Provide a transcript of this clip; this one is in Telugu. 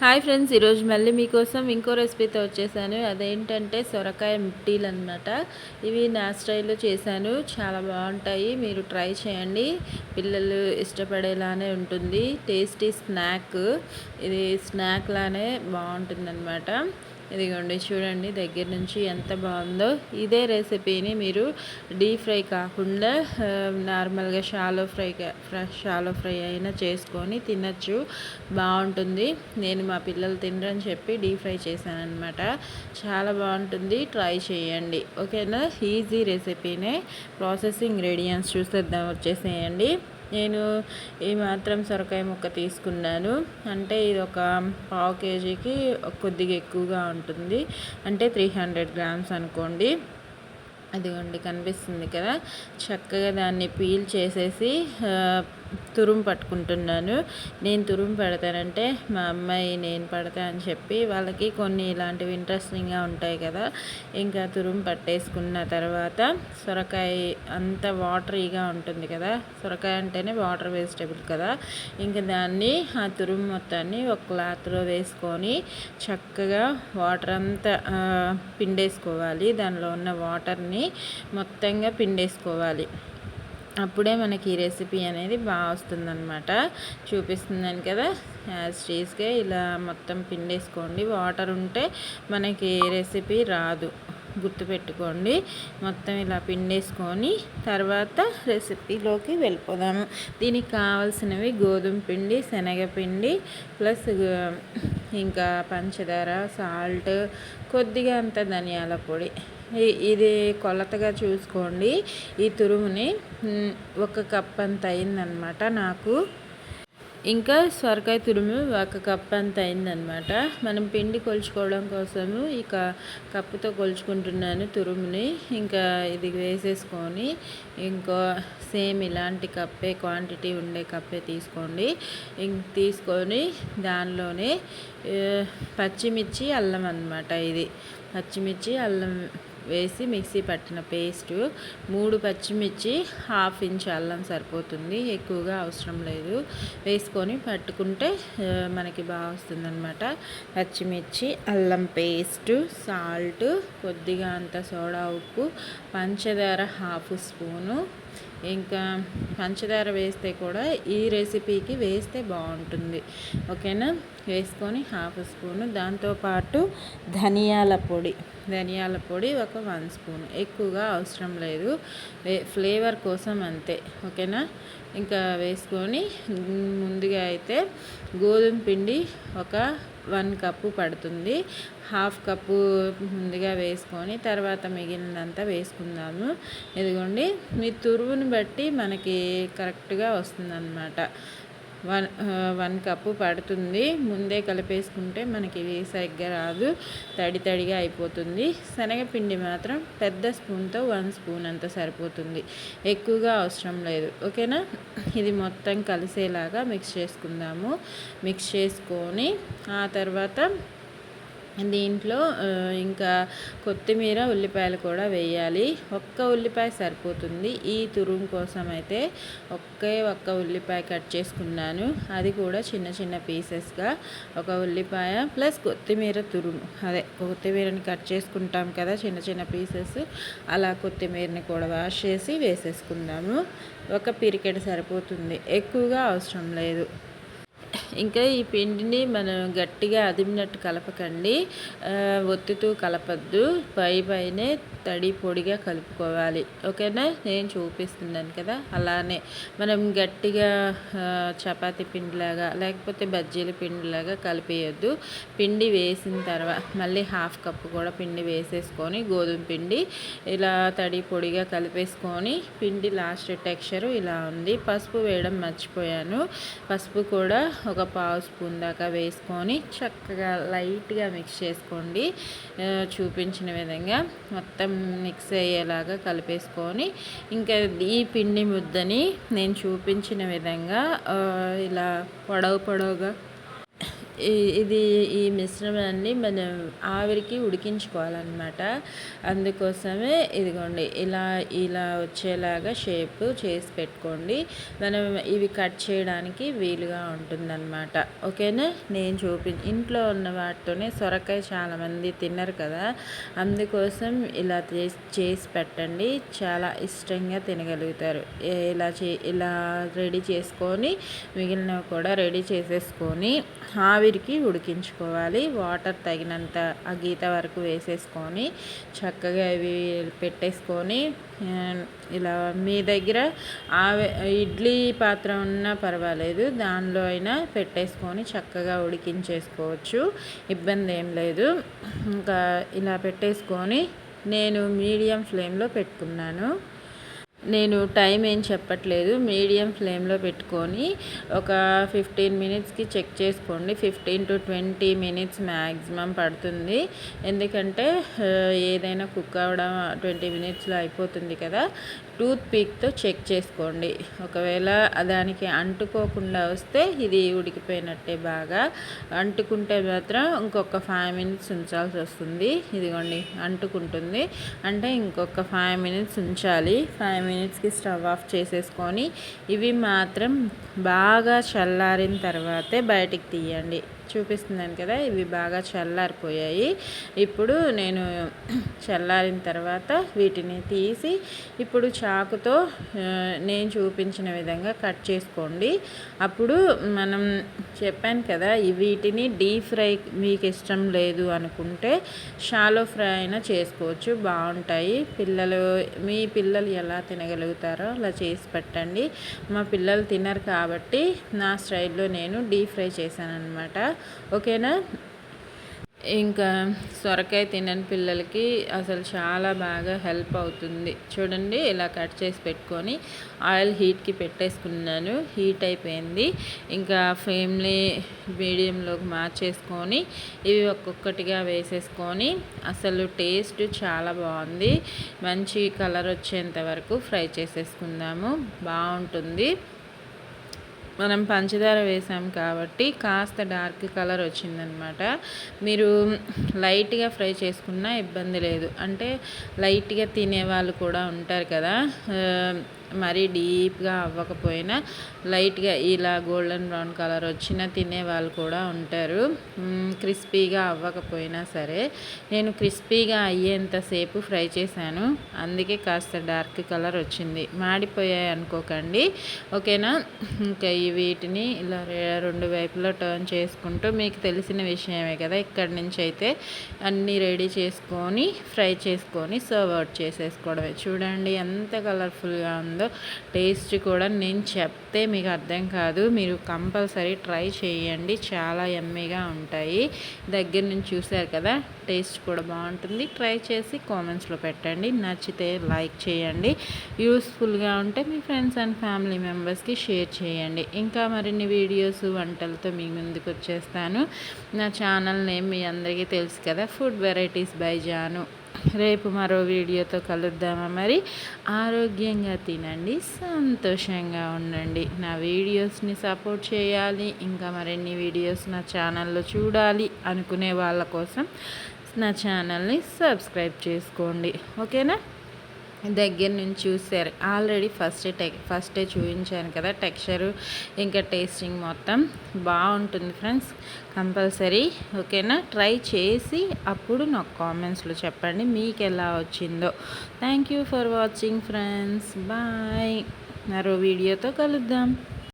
హాయ్ ఫ్రెండ్స్ ఈరోజు మళ్ళీ మీకోసం ఇంకో రెసిపీతో వచ్చేసాను. అదేంటంటే సొరకాయ మిట్టీలు అనమాట ఇవి నా స్టైల్లో చేశాను. చాలా బాగుంటాయి. మీరు ట్రై చేయండి. పిల్లలు ఇష్టపడేలానే ఉంటుంది. Tasty snack. ఇది స్నాక్ లానే బాగుంటుంది అనమాట ఇదిగోండి చూడండి దగ్గర నుంచి ఎంత బాగుందో. ఇదే రెసిపీని మీరు డీప్ ఫ్రై కాకుండా నార్మల్గా షాలో ఫ్రై షాలో ఫ్రై అయినా చేసుకొని తినచ్చు. బాగుంటుంది. నేను మా పిల్లలు తినరని చెప్పి డీప్ ఫ్రై చేశాను చాలా బాగుంటుంది. ట్రై చేయండి. ఓకేనా? ఈజీ రెసిపీనే. ప్రాసెసింగ్ ఇంగ్రీడియంట్స్ చూసేద్దాం. వచ్చేసేయండి. నేను ఈ మాత్రం సొరకాయ ముక్క తీసుకున్నాను. అంటే ఇది ఒక పావు కేజీకి కొద్దిగా ఎక్కువగా ఉంటుంది. అంటే త్రీ హండ్రెడ్ గ్రామ్స్ అనుకోండి. అదిగోండి కనిపిస్తుంది కదా. చక్కగా దాన్ని పీల్ చేసేసి తురుము పట్టుకుంటున్నాను. నేను తురుము పెడతానంటే మా అమ్మాయి నేను పడతా అని చెప్పి వాళ్ళకి కొన్ని ఇలాంటివి ఇంట్రెస్టింగ్గా ఉంటాయి కదా. ఇంకా తురుము పట్టేసుకున్న తర్వాత సొరకాయ అంత వాటరీగా ఉంటుంది కదా. సొరకాయ అంటేనే వాటర్ వెజిటేబుల్ కదా. ఇంకా దాన్ని ఆ తురుము మొత్తాన్ని ఒక క్లాత్లో వేసుకొని చక్కగా వాటర్ అంతా పిండేసుకోవాలి. దానిలో ఉన్న వాటర్ని మొత్తంగా పిండేసుకోవాలి. అప్పుడే మనకి ఈ రెసిపీ అనేది బాగా వస్తుందన్నమాట. చూపిస్తుందని కదా. యాజ్ స్టీస్గా ఇలా మొత్తం పిండేసుకోండి. వాటర్ ఉంటే మనకి రెసిపీ రాదు. గుర్తుపెట్టుకోండి. మొత్తం ఇలా పిండేసుకొని తర్వాత రెసిపీలోకి వెళ్ళిపోదాము. దీనికి కావాల్సినవి గోధుమ పిండి శనగపిండి ప్లస్ ఇంకా పంచదార సాల్ట్ కొద్దిగా అంత ధనియాల పొడి. ఇది కొలతగా చూసుకోండి. ఈ తురుముని ఒక కప్ అంత అయిందనమాట నాకు. ఇంకా సొరకాయ తురుము ఒక కప్ అంత అయిందనమాట మనం పిండి కొలుచుకోవడం కోసము ఇక కప్పుతో కొలుచుకుంటున్నాను తురుముని. ఇంకా ఇది వేసేసుకొని ఇంకో సేమ్ ఇలాంటి కప్పే క్వాంటిటీ ఉండే కప్పే తీసుకోండి. తీసుకొని దానిలోనే పచ్చిమిర్చి అల్లం అనమాట ఇది. పచ్చిమిర్చి అల్లం వేసి మిక్సీ పట్టిన పేస్ట్ మూడు పచ్చిమిర్చి హాఫ్ ఇంచ్ అల్లం సరిపోతుంది. ఎక్కువగా అవసరం లేదు. వేసుకొని పట్టుకుంటే మనకి బాగా వస్తుందన్నమాట. పచ్చిమిర్చి అల్లం పేస్ట్ సాల్ట్ కొద్దిగా అంత సోడా ఉప్పు పంచదార హాఫ్ స్పూను ఇంకా పంచదార వేస్తే కూడా ఈ రెసిపీకి వేస్తే బాగుంటుంది. ఓకేనా? వేసుకొని హాఫ్ స్పూను. దాంతోపాటు ధనియాల పొడి. ధనియాల పొడి ఒక వన్ స్పూన్. ఎక్కువగా అవసరం లేదు. ఫ్లేవర్ కోసం అంతే. ఓకేనా? ఇంకా వేసుకొని ముందుగా అయితే గోధుమ పిండి ఒక వన్ కప్పు పడుతుంది. హాఫ్ కప్పు ముందుగా వేసుకొని తర్వాత మిగిలినంతా వేసుకుందాము. ఇదిగోండి మీ తురువుని బట్టి మనకి కరెక్ట్గా వస్తుందన్నమాట. వన్ వన్ కప్పు పడుతుంది. ముందే కలిపేసుకుంటే మనకి సరిగ్గా రాదు. తడి తడిగా అయిపోతుంది. శనగపిండి మాత్రం పెద్ద స్పూన్తో వన్ స్పూన్ అంత సరిపోతుంది. ఎక్కువగా అవసరం లేదు. ఓకేనా? ఇది మొత్తం కలిసేలాగా మిక్స్ చేసుకుందాము. మిక్స్ చేసుకొని ఆ తర్వాత దీంట్లో ఇంకా కొత్తిమీర ఉల్లిపాయలు కూడా వేయాలి. ఒక్క ఉల్లిపాయ సరిపోతుంది. ఈ తురుం కోసం అయితే ఒకే ఒక్క ఉల్లిపాయ కట్ చేసుకున్నాను. అది కూడా చిన్న చిన్న పీసెస్గా ఒక ఉల్లిపాయ ప్లస్ కొత్తిమీర తురుము. అదే కొత్తిమీరని కట్ చేసుకుంటాం కదా చిన్న చిన్న పీసెస్. అలా కొత్తిమీరని కూడా వాష్ చేసి వేసేసుకుందాము. ఒక పిరికెట్ సరిపోతుంది. ఎక్కువగా అవసరం లేదు. ఇంకా ఈ పిండిని మనం గట్టిగా అదిమినట్టు కలపకండి. ఒత్తుతూ కలపద్దు. పై పైనే తడి పొడిగా కలుపుకోవాలి. ఓకేనా? నేను చూపిస్తున్నాను కదా? అలానే మనం గట్టిగా చపాతి పిండిలాగా లేకపోతే బజ్జీల పిండిలాగా కలిపేయద్దు. పిండి వేసిన తర్వాత మళ్ళీ హాఫ్ కప్పు కూడా పిండి వేసేసుకొని గోధుమ పిండి ఇలా తడి పొడిగా కలిపేసుకొని పిండి లాస్ట్ టెక్స్చర్ ఇలా ఉంది. పసుపు వేయడం మర్చిపోయాను. పసుపు కూడా ఒక పావు స్పూన్ దాకా వేసుకొని చక్కగా లైట్గా మిక్స్ చేసుకోండి. చూపించిన విధంగా మొత్తం మిక్స్ అయ్యేలాగా కలిపేసుకొని ఇంకా ఈ పిండి ముద్దని నేను చూపించిన విధంగా ఇలా పొడవు పొడవుగా ఇది ఈ మిశ్రమాన్ని మనం ఆవిరికి ఉడికించుకోవాలన్నమాట. అందుకోసమే ఇదిగోండి ఇలా ఇలా వచ్చేలాగా షేప్ చేసి పెట్టుకోండి. మనం ఇవి కట్ చేయడానికి వీలుగా ఉంటుందన్నమాట. ఓకేనా? నేను చూపి ఇంట్లో ఉన్న వాటితోనే సొరకాయ చాలామంది తిన్నారు కదా. అందుకోసం ఇలా చేసి చేసి పెట్టండి. చాలా ఇష్టంగా తినగలుగుతారు. ఇలా చే ఇలా రెడీ చేసుకొని మిగిలినవి కూడా రెడీ చేసేసుకొని ఆవి ఆవిరికి ఉడికించుకోవాలి. వాటర్ తగినంత ఆ గీత వరకు వేసేసుకొని చక్కగా ఇవి పెట్టేసుకొని ఇలా మీ దగ్గర ఆవి ఇడ్లీ పాత్ర ఉన్నా పర్వాలేదు. దానిలో అయినా పెట్టేసుకొని చక్కగా ఉడికించేసుకోవచ్చు. ఇబ్బంది ఏం లేదు. ఇంకా ఇలా పెట్టేసుకొని నేను మీడియం ఫ్లేమ్లో పెట్టుకున్నాను. నేను టైం ఏం చెప్పట్లేదు. మీడియం ఫ్లేమ్లో పెట్టుకొని ఒక ఫిఫ్టీన్ మినిట్స్కి చెక్ చేసుకోండి. Fifteen to twenty minutes maximum పడుతుంది. ఎందుకంటే ఏదైనా కుక్ అవ్వడం ట్వంటీ మినిట్స్లో అయిపోతుంది కదా. టూత్ పీక్తో చెక్ చేసుకోండి. ఒకవేళ దానికి అంటుకోకుండా వస్తే ఇది ఉడికిపోయినట్టే బాగా. అంటుకుంటే మాత్రం ఇంకొక ఫైవ్ మినిట్స్ ఉంచాల్సి వస్తుంది. ఇదిగోండి అంటుకుంటుంది. అంటే ఇంకొక ఫైవ్ మినిట్స్ ఉంచాలి. ఫైవ్ మినిట్స్ మినిట్స్కి స్టవ్ ఆఫ్ చేసేసుకొని ఇవి మాత్రం బాగా చల్లారిన తర్వాతే బయటికి తీయండి. చూపిస్తున్నాను కదా ఇవి బాగా చల్లారిపోయాయి. ఇప్పుడు నేను చల్లారిన తర్వాత వీటిని తీసి ఇప్పుడు చాకుతో నేను చూపించిన విధంగా కట్ చేసుకోండి. అప్పుడు మనం చెప్పాను కదా వీటిని డీప్ ఫ్రై మీకు ఇష్టం లేదు అనుకుంటే షాలో ఫ్రై అయినా చేసుకోవచ్చు బాగుంటాయి. పిల్లలు మీ పిల్లలు ఎలా తినగలుగుతారో అలా చేసి పెట్టండి. మా పిల్లలు తినరు కాబట్టి నా స్టైల్లో నేను డీప్ ఫ్రై చేశాను అనమాట ఓకేనా? ఇంకా సొరకాయ తినని పిల్లలకి అసలు చాలా బాగా హెల్ప్ అవుతుంది. చూడండి ఇలా కట్ చేసి పెట్టుకొని ఆయిల్ హీట్కి పెట్టేసుకున్నాను. హీట్ అయిపోయింది. ఇంకా ఫ్లేమ్ని మీడియంలోకి మార్చేసుకొని ఇవి ఒక్కొక్కటిగా వేసేసుకొని అసలు టేస్ట్ చాలా బాగుంది. మంచి కలర్ వచ్చేంత వరకు ఫ్రై చేసేసుకుందాము. బాగుంటుంది. మనం పంచదార వేసాం కాబట్టి కాస్త డార్క్ కలర్ వచ్చిందనమాట. మీరు లైట్గా ఫ్రై చేసుకున్నా ఇబ్బంది లేదు. అంటే లైట్గా తినే వాళ్ళు కూడా ఉంటారు కదా. మరీ డీప్గా అవ్వకపోయినా లైట్గా ఇలా గోల్డెన్ బ్రౌన్ కలర్ వచ్చిన తినే వాళ్ళు కూడా ఉంటారు. క్రిస్పీగా అవ్వకపోయినా సరే నేను క్రిస్పీగా అయ్యేంతసేపు ఫ్రై చేశాను. అందుకే కాస్త డార్క్ కలర్ వచ్చింది. మాడిపోయాయి అనుకోకండి. ఓకేనా? ఇంకా ఈ వీటిని ఇలా రెండు వైపులా టర్న్ చేసుకుంటూ మీకు తెలిసిన విషయమే కదా. ఇక్కడి నుంచి అయితే అన్నీ రెడీ చేసుకొని ఫ్రై చేసుకొని సర్వ్ అవుట్ చేసేసుకోవడమే. చూడండి ఎంత కలర్ఫుల్గా ఉంది టేస్ట్ కూడా నేను చెప్తే మీకు అర్థం కాదు. మీరు కంపల్సరీ ట్రై చేయండి. చాలా ఎమ్మీగా ఉంటాయి. దగ్గర నుంచి చూశారు కదా టేస్ట్ కూడా బాగుంటుంది. ట్రై చేసి కామెంట్స్లో పెట్టండి. నచ్చితే లైక్ చేయండి. యూస్ఫుల్గా ఉంటే మీ ఫ్రెండ్స్ అండ్ ఫ్యామిలీ మెంబర్స్కి షేర్ చేయండి. ఇంకా మరిన్ని వీడియోస్ వంటలతో మీ ముందుకు వచ్చేస్తాను. నా ఛానల్ నేమ్ మీ అందరికీ తెలుసు కదా ఫుడ్ వెరైటీస్ బై జాను. రేపు మరో వీడియోతో కలుద్దామా మరి? ఆరోగ్యంగా తినండి సంతోషంగా ఉండండి. నా వీడియోస్ని సపోర్ట్ చేయాలి ఇంకా మరిన్ని వీడియోస్ నా ఛానల్లో చూడాలి అనుకునే వాళ్ళ కోసం నా ఛానల్ని సబ్స్క్రైబ్ చేసుకోండి. ఓకేనా? దగ్గర నుంచి చూసారు. ఆల్రెడీ ఫస్ట్ టెక్ ఫస్టే చూపించాను కదా టెక్స్చరు ఇంకా టేస్టింగ్ మొత్తం బాగుంటుంది ఫ్రెండ్స్ కంపల్సరీ ఓకేనా ట్రై చేసి అప్పుడు నాకు కామెంట్స్లో చెప్పండి మీకు ఎలా వచ్చిందో. Thank you for watching friends bye మరో వీడియోతో కలుద్దాం.